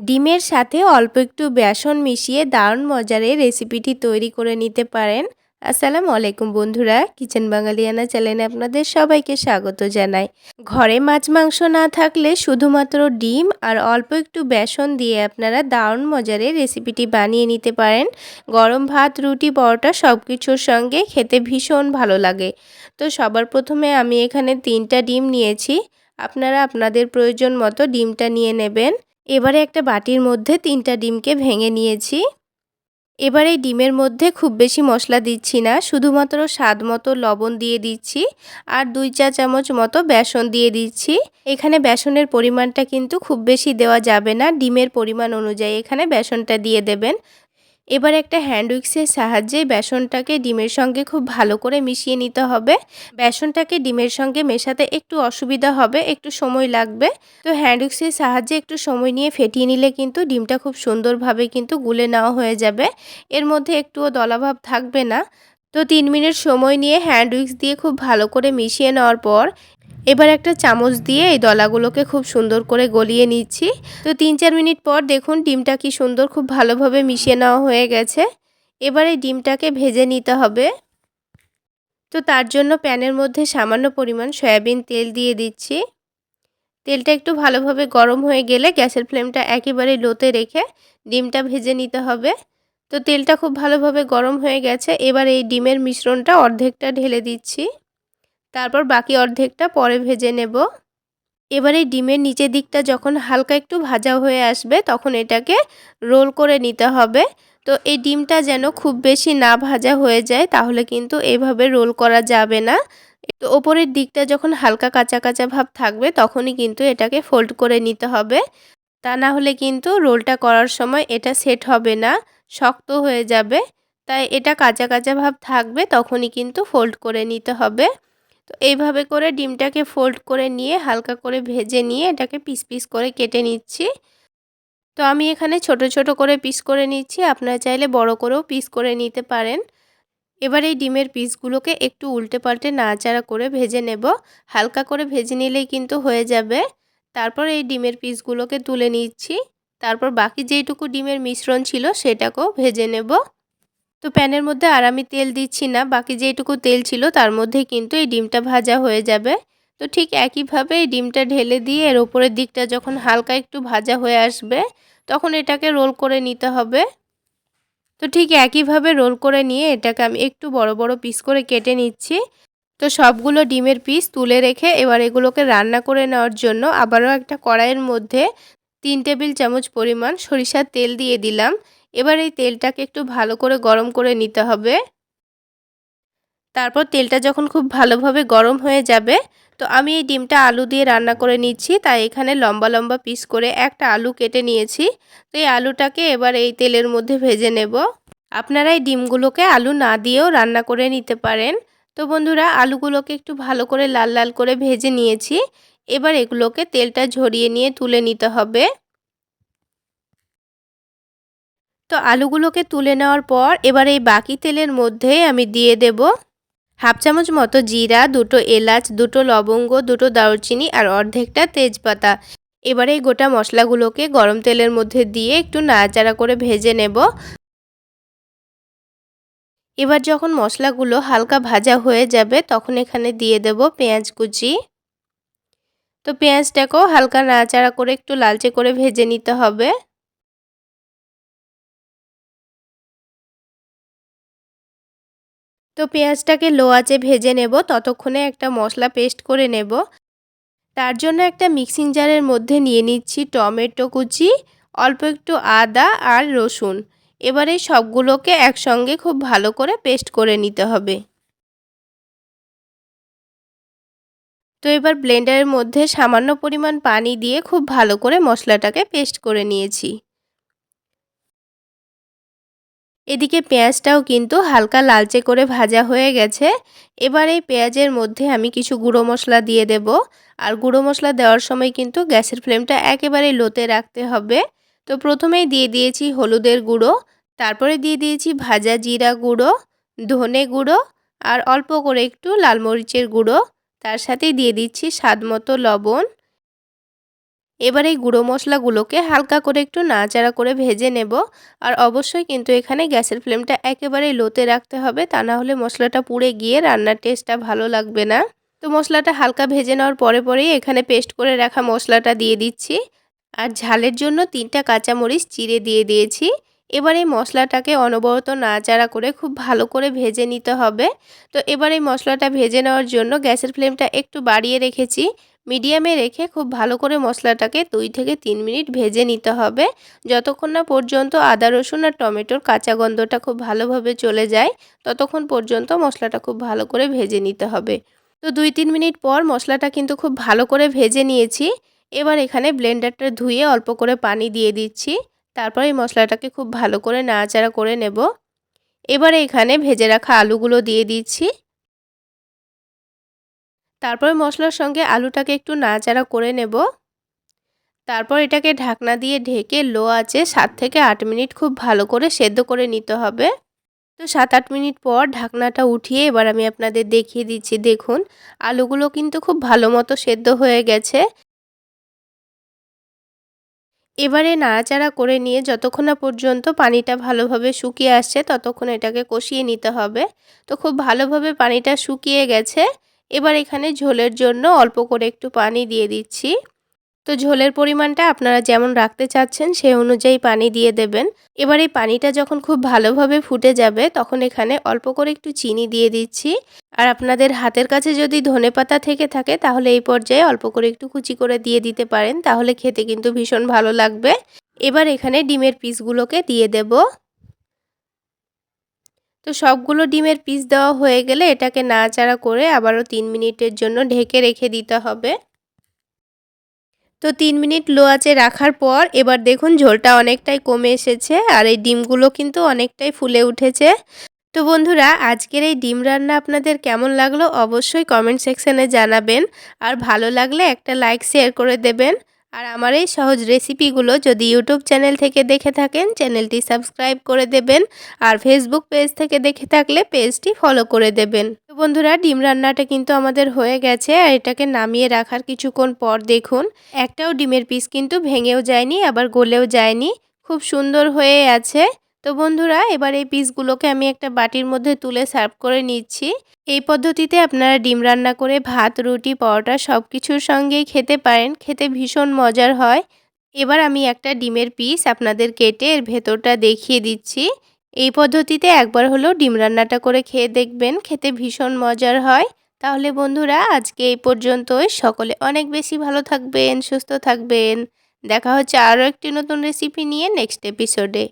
ডিমের সাথে অল্প একটু বেসন মিশিয়ে দারুণ মজার এই রেসিপিটি তৈরি করে নিতে পারেন। আসসালামু আলাইকুম বন্ধুরা কিচেন বাঙালিয়ানা চ্যানেলে আপনাদের সবাইকে স্বাগত জানাই। ঘরে মাছ মাংস না থাকলে শুধুমাত্র ডিম আর অল্প একটু বেসন দিয়ে আপনারা দারুণ মজার রেসিপিটি বানিয়ে নিতে পারেন। গরম ভাত, রুটি, পরোটা সব কিছুর সঙ্গে খেতে ভীষণ ভালো লাগে। তো সবার প্রথমে আমি এখানে তিনটা ডিম নিয়েছি। আপনারা আপনাদের প্রয়োজন মতো ডিমটা নিয়ে নেবেন। এবারে একটা বাটির মধ্যে তিনটা ডিমকে ভেঙে নিয়েছি। এবার এই ডিমের মধ্যে খুব বেশি মশলা দিচ্ছি না, শুধুমাত্র স্বাদ মতো লবণ দিয়ে দিচ্ছি আর দুই চা চামচ মতো বেসন দিয়ে দিচ্ছি। এখানে বেসনের পরিমাণটা কিন্তু খুব বেশি দেওয়া যাবে না, ডিমের পরিমাণ অনুযায়ী এখানে বেসনটা দিয়ে দেবেন। এবার একটা হ্যান্ড উইক্সের সাহায্যে বেসনটাকে ডিমের সঙ্গে খুব ভালো করে মিশিয়ে নিতে হবে। বেসনটাকে ডিমের সঙ্গে মেশাতে একটু অসুবিধা হবে, একটু সময় লাগবে। তো হ্যান্ড উইক্সের সাহায্যে একটু সময় নিয়ে ফেটিয়ে নিলে কিন্তু ডিমটা খুব সুন্দরভাবে কিন্তু গুলে নেওয়া হয়ে যাবে। এর মধ্যে একটুও দলাভাব থাকবে না। তো তিন মিনিট সময় নিয়ে হ্যান্ড উইক্স দিয়ে খুব ভালো করে মিশিয়ে নেওয়ার পর এবার একটা চামচ দিয়ে এই দলাগুলোকে খুব সুন্দর করে গলিয়ে নিচ্ছি। তো তিন চার মিনিট পর দেখুন ডিমটা কি সুন্দর খুব ভালোভাবে মিশিয়ে নেওয়া হয়ে গেছে। এবার এই ডিমটাকে ভেজে নিতে হবে। তো তার জন্য প্যানের মধ্যে সামান্য পরিমাণ সয়াবিন তেল দিয়ে দিচ্ছি। তেলটা একটু ভালোভাবে গরম হয়ে গেলে গ্যাসের ফ্লেমটা একেবারে লোতে রেখে ডিমটা ভেজে নিতে হবে। তো তেলটা খুব ভালোভাবে গরম হয়ে গেছে। এবার এই ডিমের মিশ্রণটা অর্ধেকটা ঢেলে দিচ্ছি। তারপর বাকি অর্ধেকটা পরে ভেজে নেব। এবার এই ডিমের নিচের দিকটা যখন হালকা একটু ভাজা হয়ে আসবে, তখন এটাকে রোল করে নিতে হবে। তো এই ডিমটা যেন খুব বেশি না ভাজা হয়ে যায়, তাহলে কিন্তু এভাবে রোল করা যাবে না। তো ওপরের দিকটা যখন হালকা কাঁচা কাঁচা ভাব থাকবে, তখনই কিন্তু এটাকে ফোল্ড করে নিতে হবে। তা না হলে কিন্তু রোলটা করার সময় এটা সেট হবে না, শক্ত হয়ে যাবে। তাই এটা কাঁচা কাঁচা ভাব থাকবে, তখনই কিন্তু ফোল্ড করে নিতে হবে। তো এইভাবে করে ডিমটাকে ফোল্ড করে নিয়ে হালকা করে ভেজে নিয়ে এটাকে পিস পিস করে কেটে নিচ্ছি। তো আমি এখানে ছোট ছোট করে পিস করে নিচ্ছি, আপনারা চাইলে বড় করেও পিস করে নিতে পারেন। এবার এই ডিমের পিসগুলোকে একটু উল্টে পাল্টে নাড়াচাড়া করে ভেজে নেব। হালকা করে ভেজে নিলেই কিন্তু হয়ে যাবে। তারপর এই ডিমের পিসগুলোকে তুলে নিচ্ছি। তারপর বাকি যেইটুকু ডিমের মিশ্রণ ছিল সেটাকেও ভেজে নেব। তো প্যানের মধ্যে আর আমি তেল দিচ্ছি না, বাকি যেটুকু তেল ছিল তার মধ্যে কিন্তু এই ডিমটা ভাজা হয়ে যাবে। তো ঠিক একইভাবে এই ডিমটা ঢেলে দিয়ে এর ওপরের দিকটা যখন হালকা একটু ভাজা হয়ে আসবে, তখন এটাকে রোল করে নিতে হবে। তো ঠিক একইভাবে রোল করে নিয়ে এটাকে আমি একটু বড় বড় পিস করে কেটে নিচ্ছি। তো সবগুলো ডিমের পিস তুলে রেখে এবার এগুলোকে রান্না করে নেওয়ার জন্য আবারও একটা কড়াইয়ের মধ্যে তিন টেবিল চামচ পরিমাণ সরিষার তেল দিয়ে দিলাম। এবার এই তেলটাকে একটু ভালো করে গরম করে নিতে হবে। তারপর তেলটা যখন খুব ভালোভাবে গরম হয়ে যাবে, তো আমি এই ডিমটা আলু দিয়ে রান্না করে নিচ্ছি। তাই এখানে লম্বা লম্বা পিস করে একটা আলু কেটে নিয়েছি। তো এই আলুটাকে এবার এই তেলের মধ্যে ভেজে নেব। আপনারা এই ডিমগুলোকে আলু না দিয়েও রান্না করে নিতে পারেন। তো বন্ধুরা, আলুগুলোকে একটু ভালো করে লাল লাল করে ভেজে নিয়েছি। এবার এগুলোকে তেলটা ঝরিয়ে নিয়ে তুলে নিতে হবে। তো আলুগুলোকে তুলে নেওয়ার পর এবার এই বাকি তেলের মধ্যে আমি দিয়ে দেব হাফ চামচ মতো জিরা, দুটো এলাচ, দুটো লবঙ্গ, দুটো দারুচিনি আর অর্ধেকটা তেজপাতা। এবারে এই গোটা মশলাগুলোকে গরম তেলের মধ্যে দিয়ে একটু নাড়াচাড়া করে ভেজে নেব। এবার যখন মশলাগুলো হালকা ভাজা হয়ে যাবে, তখন এখানে দিয়ে দেব পেঁয়াজ কুচি। তো পেঁয়াজটাকেও হালকা নাড়াচাড়া করে একটু লালচে করে ভেজে নিতে হবে। তো পেঁয়াজটাকে লো আঁচে ভেজে নেব, ততক্ষণে একটা মশলা পেস্ট করে নেব। তার জন্য একটা মিক্সিং জারের মধ্যে নিয়ে নিচ্ছি টমেটো কুচি, অল্প একটু আদা আর রসুন। এবারে সবগুলোকে একসঙ্গে খুব ভালো করে পেস্ট করে নিতে হবে। তো এবার ব্লেন্ডারের মধ্যে সামান্য পরিমাণ পানি দিয়ে খুব ভালো করে মশলাটাকে পেস্ট করে নিয়েছি। এদিকে পেঁয়াজটাও কিন্তু হালকা লালচে করে ভাজা হয়ে গেছে। এবার এই পেঁয়াজের মধ্যে আমি কিছু গুঁড়ো মশলা দিয়ে দেব। আর গুঁড়ো মশলা দেওয়ার সময় কিন্তু গ্যাসের ফ্লেমটা একেবারে লোতে রাখতে হবে। তো প্রথমেই দিয়ে দিয়েছি হলুদের গুঁড়ো, তারপরে দিয়ে দিয়েছি ভাজা জিরা গুঁড়ো, ধনে গুঁড়ো আর অল্প করে একটু লাল মরিচের গুঁড়ো। তার সাথে দিয়ে দিচ্ছি স্বাদ মতো লবণ। এবার এই গুঁড়ো মশলাগুলোকে হালকা করে একটু নাড়াচাড়া করে ভেজে নেব। আর অবশ্যই কিন্তু এখানে গ্যাসের ফ্লেমটা একেবারেই লোতে রাখতে হবে, তা না হলে মশলাটা পুড়ে গিয়ে রান্নার টেস্টটা ভালো লাগবে না। তো মশলাটা হালকা ভেজে নেওয়ার পরে পরেই এখানে পেস্ট করে রাখা মশলাটা দিয়ে দিচ্ছি। আর ঝালের জন্য তিনটা কাঁচামরিচ চিড়ে দিয়ে দিয়েছি। এবার এই মশলাটাকে অনবরত নাড়াচাড়া করে খুব ভালো করে ভেজে নিতে হবে। তো এবার এই মশলাটা ভেজে নেওয়ার জন্য গ্যাসের ফ্লেমটা একটু বাড়িয়ে রেখেছি। মিডিয়ামে রেখে খুব ভালো করে মশলাটাকে দুই থেকে তিন মিনিট ভেজে নিতে হবে। যতক্ষণ না পর্যন্ত আদা, রসুন আর টমেটোর কাঁচা গন্ধটা খুব ভালোভাবে চলে যায়, ততক্ষণ পর্যন্ত মশলাটা খুব ভালো করে ভেজে নিতে হবে। তো দুই তিন মিনিট পর মশলাটা কিন্তু খুব ভালো করে ভেজে নিয়েছি। এবার এখানে ব্লেন্ডারটা ধুয়ে অল্প করে পানি দিয়ে দিচ্ছি। তারপর এই মশলাটাকে খুব ভালো করে নাড়াচাড়া করে নেব। এবারে এখানে ভেজে রাখা আলুগুলো দিয়ে দিচ্ছি। তারপর মশলার সঙ্গে আলুটাকে একটু নাড়াচাড়া করে নেব। তারপর এটাকে ঢাকনা দিয়ে ঢেকে লো আছে সাত থেকে আট মিনিট খুব ভালো করে সেদ্ধ করে নিতে হবে। তো সাত আট মিনিট পর ঢাকনাটা উঠিয়ে এবার আমি আপনাদের দেখিয়ে দিচ্ছি। দেখুন, আলুগুলো কিন্তু খুব ভালো মতো সেদ্ধ হয়ে গেছে। এবারে নাড়াচাড়া করে নিয়ে যতক্ষণ না পর্যন্ত পানিটা ভালোভাবে শুকিয়ে আসছে, ততক্ষণ এটাকে কষিয়ে নিতে হবে। তো খুব ভালোভাবে পানিটা শুকিয়ে গেছে। এবার এখানে ঝোলের জন্য অল্প করে একটু পানি দিয়ে দিচ্ছি। তো ঝোলের পরিমাণটা আপনারা যেমন রাখতে চাচ্ছেন সেই অনুযায়ী পানি দিয়ে দেবেন। এবার এই পানিটা যখন খুব ভালোভাবে ফুটে যাবে তখন এখানে অল্প করে একটু চিনি দিয়ে দিচ্ছি। আর আপনাদের হাতের কাছে যদি ধনে পাতা থেকে থাকে তাহলে এই পর্যায়ে অল্প করে একটু কুচি করে দিয়ে দিতে পারেন। তাহলে খেতে কিন্তু ভীষণ ভালো লাগবে। এবার এখানে ডিমের পিসগুলোকে দিয়ে দেব। তো সবগুলো ডিমের পিস দেওয়া হয়ে গেলে এটাকে নাড়াচাড়া করে আবারও তিন মিনিটের জন্য ঢেকে রেখে দিতে হবে। তো তিন মিনিট লো আঁচে রাখার পর এবার দেখুন ঝোলটা অনেকটাই কমে এসেছে আর এই ডিমগুলো কিন্তু অনেকটাই ফুলে উঠেছে। তো বন্ধুরা, আজকের এই ডিম রান্না আপনাদের কেমন লাগল অবশ্যই কমেন্ট সেকশানে জানাবেন আর ভালো লাগলে একটা লাইক, শেয়ার করে দেবেন। আর আমার এই সহজ রেসিপিগুলো যদি ইউটিউব চ্যানেল থেকে দেখে থাকেন চ্যানেলটি সাবস্ক্রাইব করে দেবেন আর ফেসবুক পেজ থেকে দেখে থাকলে পেজটি ফলো করে দেবেন। তো বন্ধুরা, ডিম রান্নাটা কিন্তু আমাদের হয়ে গেছে আর এটাকে নামিয়ে রাখার কিছুক্ষণ পর দেখুন, একটাও ডিমের পিস কিন্তু ভেঙেও যায়নি, আবার গলেও যায়নি। খুব সুন্দর হয়ে আছে। তো বন্ধুরা, এবার এই পিসগুলোকে আমি একটা বাটির মধ্যে তুলে সার্ভ করে নিচ্ছি। এই পদ্ধতিতে আপনারা ডিম রান্না করে ভাত, রুটি, পরোটা সব কিছুর সঙ্গেই খেতে পারেন। খেতে ভীষণ মজার হয়। এবার আমি একটা ডিমের পিস আপনাদের কেটে এর ভেতরটা দেখিয়ে দিচ্ছি। এই পদ্ধতিতে একবার হলেও ডিম রান্নাটা করে খেয়ে দেখবেন, খেতে ভীষণ মজার হয়। তাহলে বন্ধুরা, আজকে এই পর্যন্তই। সকলে অনেক বেশি ভালো থাকবেন, সুস্থ থাকবেন। দেখা হচ্ছে আরও একটি নতুন রেসিপি নিয়ে নেক্সট এপিসোডে